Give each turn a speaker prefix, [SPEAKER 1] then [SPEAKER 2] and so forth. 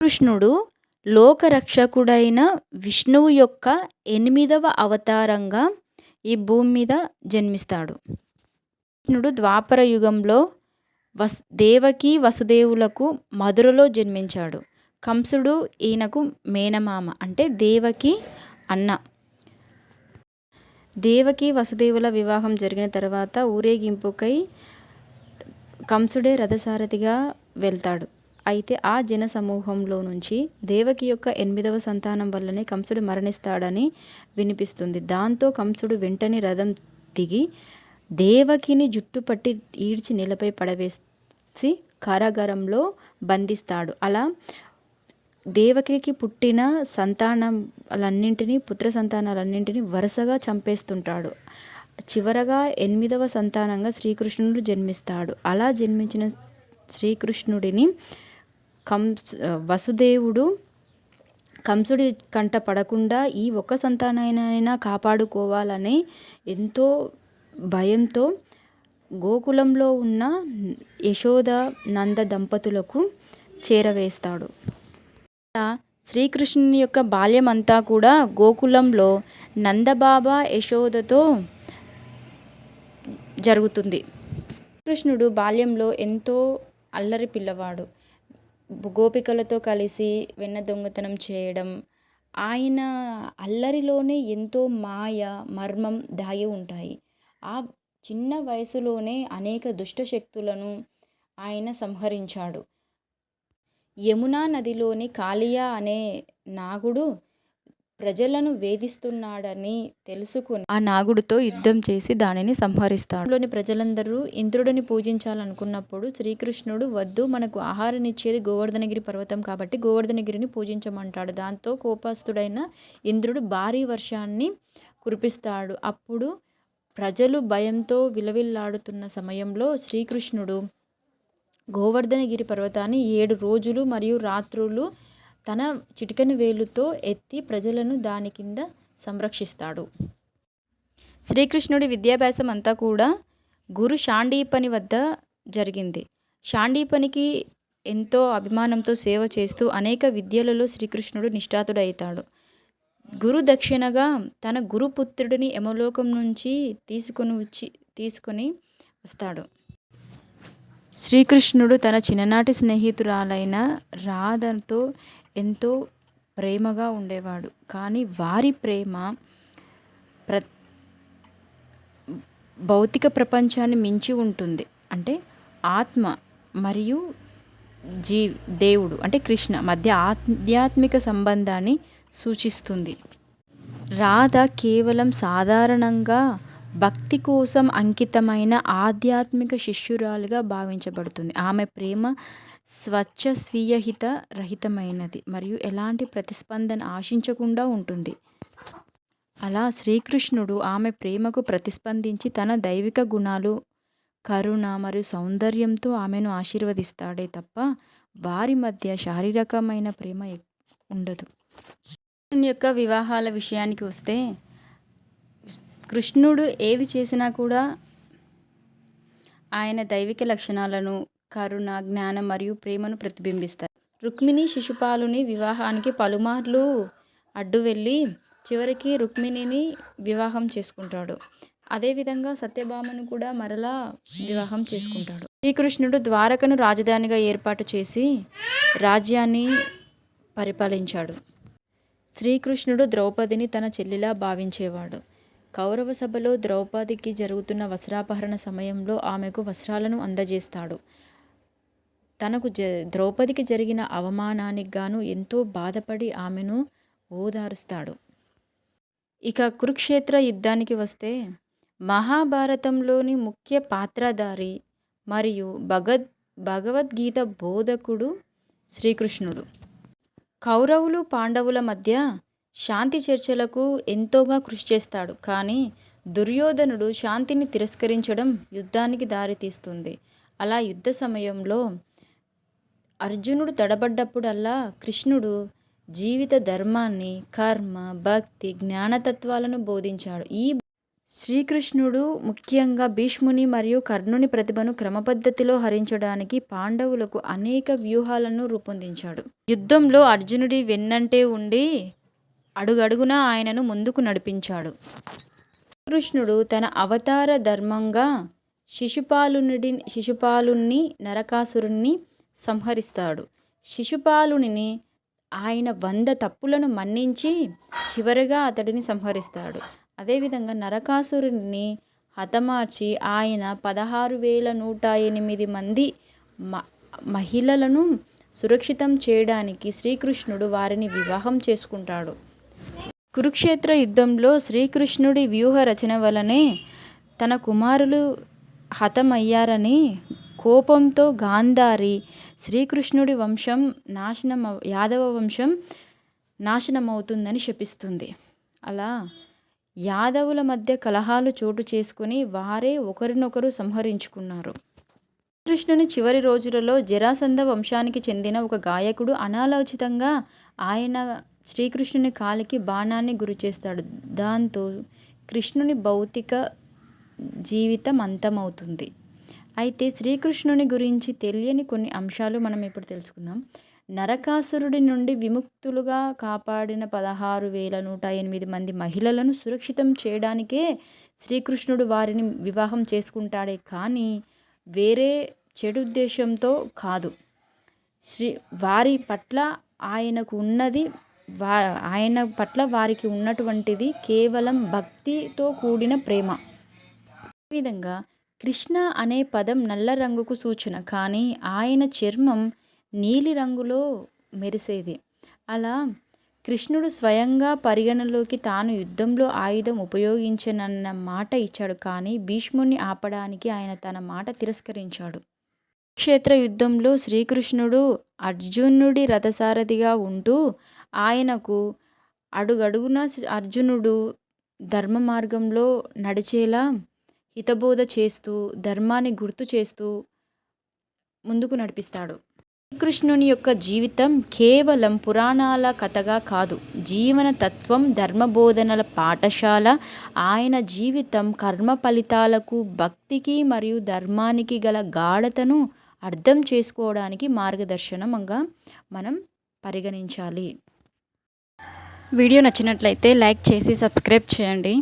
[SPEAKER 1] కృష్ణుడు లోకరక్షకుడైన విష్ణువు యొక్క ఎనిమిదవ అవతారంగా ఈ భూమి మీద జన్మిస్తాడు. కృష్ణుడు ద్వాపర యుగంలో వస్ దేవకి వసుదేవులకు మధురలో జన్మించాడు. కంసుడు ఈయనకు మేనమామ అంటే దేవకి అన్న. దేవకి వసుదేవుల వివాహం జరిగిన తర్వాత ఊరేగింపుకై కంసుడే రథసారథిగా వెళ్తాడు. అయితే ఆ జన సమూహంలో నుంచి దేవకి యొక్క ఎనిమిదవ సంతానం వల్లనే కంసుడు మరణిస్తాడని వినిపిస్తుంది. దాంతో కంసుడు వెంటనే రథం దిగి దేవకిని జుట్టుపట్టి ఈడ్చి నేలపై పడవేసి కారాగారంలో బంధిస్తాడు. అలా దేవకికి పుట్టిన సంతానాలన్నింటినీ పుత్ర సంతానాలన్నింటినీ వరుసగా చంపేస్తుంటాడు. చివరగా ఎనిమిదవ సంతానంగా శ్రీకృష్ణుడు జన్మిస్తాడు. అలా జన్మించిన శ్రీకృష్ణుడిని కంస్ వసుదేవుడు కంసుడి కంట పడకుండా ఈ ఒక్క సంతానైనా కాపాడుకోవాలని ఎంతో భయంతో గోకులంలో ఉన్న యశోద నంద దంపతులకు చేరవేస్తాడు. శ్రీకృష్ణుని యొక్క బాల్యం అంతా కూడా గోకులంలో నందబాబా యశోదతో జరుగుతుంది. కృష్ణుడు బాల్యంలో ఎంతో అల్లరి పిల్లవాడు. గోపికలతో కలిసి వెన్న దొంగతనం చేయడం ఆయన అల్లరిలోనే ఎంతో మాయ మర్మం దాగి ఉంటాయి. ఆ చిన్న వయసులోనే అనేక దుష్ట శక్తులను ఆయన సంహరించాడు. యమునా నదిలోని కాళియా అనే నాగుడు ప్రజలను వేధిస్తున్నాడని తెలుసుకుని ఆ నాగుడితో యుద్ధం చేసి దానిని సంహరిస్తాడు. లోని ప్రజలందరూ ఇంద్రుడిని పూజించాలనుకున్నప్పుడు శ్రీకృష్ణుడు వద్దు మనకు ఆహారాన్నిచ్చేది గోవర్ధనగిరి పర్వతం కాబట్టి గోవర్ధనగిరిని పూజించమంటాడు. దాంతో కోపస్తుడైన ఇంద్రుడు భారీ వర్షాన్ని కురిపిస్తాడు. అప్పుడు ప్రజలు భయంతో విలవిల్లాడుతున్న సమయంలో శ్రీకృష్ణుడు గోవర్ధనగిరి పర్వతాన్ని ఏడు రోజులు మరియు రాత్రులు తన చిటికెన వేలుతో ఎత్తి ప్రజలను దాని కింద సంరక్షిస్తాడు. శ్రీకృష్ణుడి విద్యాభ్యాసం అంతా కూడా గురు షాండీపని వద్ద జరిగింది. షాండీపనికి ఎంతో అభిమానంతో సేవ చేస్తూ అనేక విద్యలలో శ్రీకృష్ణుడు నిష్ఠాతుడైతాడు. గురు దక్షిణగా తన గురుపుత్రుడిని యమలోకం నుంచి తీసుకొని వచ్చి తీసుకొని వస్తాడు. శ్రీకృష్ణుడు తన చిన్ననాటి స్నేహితురాలైన రాధతో ఎంతో ప్రేమగా ఉండేవాడు. కానీ వారి ప్రేమ ప్ర భౌతిక ప్రపంచాన్ని మించి ఉంటుంది. అంటే ఆత్మ మరియు జీ దేవుడు అంటే కృష్ణ మధ్య ఆధ్యాత్మిక సంబంధాన్ని సూచిస్తుంది. రాధ కేవలం సాధారణంగా భక్తి కోసం అంకితమైన ఆధ్యాత్మిక శిష్యురాలుగా భావించబడుతుంది. ఆమె ప్రేమ స్వచ్ఛ స్వీయహిత రహితమైనది మరియు ఎలాంటి ప్రతిస్పందన ఆశించకుండా ఉంటుంది. అలా శ్రీకృష్ణుడు ఆమె ప్రేమకు ప్రతిస్పందించి తన దైవిక గుణాలు కరుణ మరియు సౌందర్యంతో ఆమెను ఆశీర్వదిస్తాడే తప్ప వారి మధ్య శారీరకమైన ప్రేమ ఉండదు. కృష్ణుని యొక్క వివాహాల విషయానికి వస్తే కృష్ణుడు ఏది చేసినా కూడా ఆయన దైవిక లక్షణాలను కరుణ జ్ఞానం మరియు ప్రేమను ప్రతిబింబిస్తారు రుక్మిణి శిశుపాలుని వివాహానికి పలుమార్లు అడ్డు వెళ్ళి చివరికి రుక్మిణిని వివాహం చేసుకుంటాడు. అదేవిధంగా సత్యభామను కూడా మరలా వివాహం చేసుకుంటాడు. శ్రీకృష్ణుడు ద్వారకను రాజధానిగా ఏర్పాటు చేసి రాజ్యాన్ని పరిపాలించాడు. శ్రీకృష్ణుడు ద్రౌపదిని తన చెల్లిలా భావించేవాడు. కౌరవ సభలో ద్రౌపదికి జరుగుతున్న వస్త్రాపహరణ సమయంలో ఆమెకు వస్త్రాలను అందజేస్తాడు. తనకు జ ద్రౌపదికి జరిగిన అవమానానికి గాను ఎంతో బాధపడి ఆమెను ఓదారుస్తాడు. ఇక కురుక్షేత్ర యుద్ధానికి వస్తే మహాభారతంలోని ముఖ్య పాత్రధారి మరియు భగద్ భగవద్గీత బోధకుడు శ్రీకృష్ణుడు. కౌరవులు పాండవుల మధ్య శాంతి చర్చలకు ఎంతోగా కృషి చేస్తాడు. కానీ దుర్యోధనుడు శాంతిని తిరస్కరించడం యుద్ధానికి దారితీస్తుంది. అలా యుద్ధ సమయంలో అర్జునుడు తడబడ్డప్పుడల్లా కృష్ణుడు జీవిత ధర్మాన్ని కర్మ భక్తి జ్ఞానతత్వాలను బోధించాడు. ఈ శ్రీకృష్ణుడు ముఖ్యంగా భీష్ముని మరియు కర్ణుని ప్రతిభను క్రమపద్ధతిలో హరించడానికి పాండవులకు అనేక వ్యూహాలను రూపొందించాడు. యుద్ధంలో అర్జునుడి వెన్నంటే ఉండి అడుగడుగునా ఆయనను ముందుకు నడిపించాడు. కృష్ణుడు తన అవతార ధర్మంగా శిశుపాలునుడి శిశుపాలుణ్ణి నరకాసురుణ్ణి సంహరిస్తాడు. శిశుపాలుని ఆయన వంద తప్పులను మన్నించి చివరిగా అతడిని సంహరిస్తాడు. అదేవిధంగా నరకాసురుడిని హతమార్చి ఆయన పదహారు వేల నూట ఎనిమిది మంది మ మహిళలను సురక్షితం చేయడానికి శ్రీకృష్ణుడు వారిని వివాహం చేసుకుంటాడు. కురుక్షేత్ర యుద్ధంలో శ్రీకృష్ణుడి వ్యూహ రచన వలనే తన కుమారులు హతమయ్యారని కోపంతో గాంధారి శ్రీకృష్ణుడి వంశం నాశనం యాదవ వంశం నాశనమవుతుందని శపిస్తుంది. అలా యాదవుల మధ్య కలహాలు చోటు చేసుకుని వారే ఒకరినొకరు సంహరించుకున్నారు. కృష్ణుని చివరి రోజులలో జరాసంధ వంశానికి చెందిన ఒక గాయకుడు అనాలోచితంగా ఆయన శ్రీకృష్ణుని కాలికి బాణాన్ని గురి చేస్తాడు. దాంతో కృష్ణుని భౌతిక జీవితం అంతమవుతుంది. అయితే శ్రీకృష్ణుని గురించి తెలియని కొన్ని అంశాలు మనం ఇప్పుడు తెలుసుకుందాం. నరకాసురుడి నుండి విముక్తులుగా కాపాడిన పదహారు వేల నూట ఎనిమిది మంది మహిళలను సురక్షితం చేయడానికే శ్రీకృష్ణుడు వారిని వివాహం చేసుకుంటాడే కానీ వేరే చెడు ఉద్దేశంతో కాదు. శ్రీ వారి పట్ల ఆయనకు ఉన్నది వా ఆయన పట్ల వారికి ఉన్నటువంటిది కేవలం భక్తితో కూడిన ప్రేమ. ఈ విధంగా కృష్ణ అనే పదం నల్ల రంగుకు సూచన కానీ ఆయన చర్మం నీలి రంగులో మెరిసేది. అలా కృష్ణుడు స్వయంగా పరిగణలోకి తాను యుద్ధంలో ఆయుధం ఉపయోగించనన్న మాట ఇచ్చాడు కానీ భీష్ముని ఆపడానికి ఆయన తన మాట తిరస్కరించాడు. క్షేత్ర యుద్ధంలో శ్రీకృష్ణుడు అర్జునుడి రథసారథిగా ఉంటూ ఆయనకు అడుగడుగున అర్జునుడు ధర్మ మార్గంలో నడిచేలా హితబోధ చేస్తూ ధర్మాన్ని గుర్తు చేస్తూ ముందుకు నడిపిస్తాడు. శ్రీకృష్ణుని యొక్క జీవితం కేవలం పురాణాల కథగా కాదు. జీవన తత్వం ధర్మబోధనల పాఠశాల ఆయన జీవితం కర్మ ఫలితాలకు భక్తికి మరియు ధర్మానికి గల గాఢతను అర్థం చేసుకోవడానికి మార్గదర్శనంగా మనం పరిగణించాలి. వీడియో నచ్చినట్లయితే లైక్ చేసి సబ్స్క్రైబ్ చేయండి.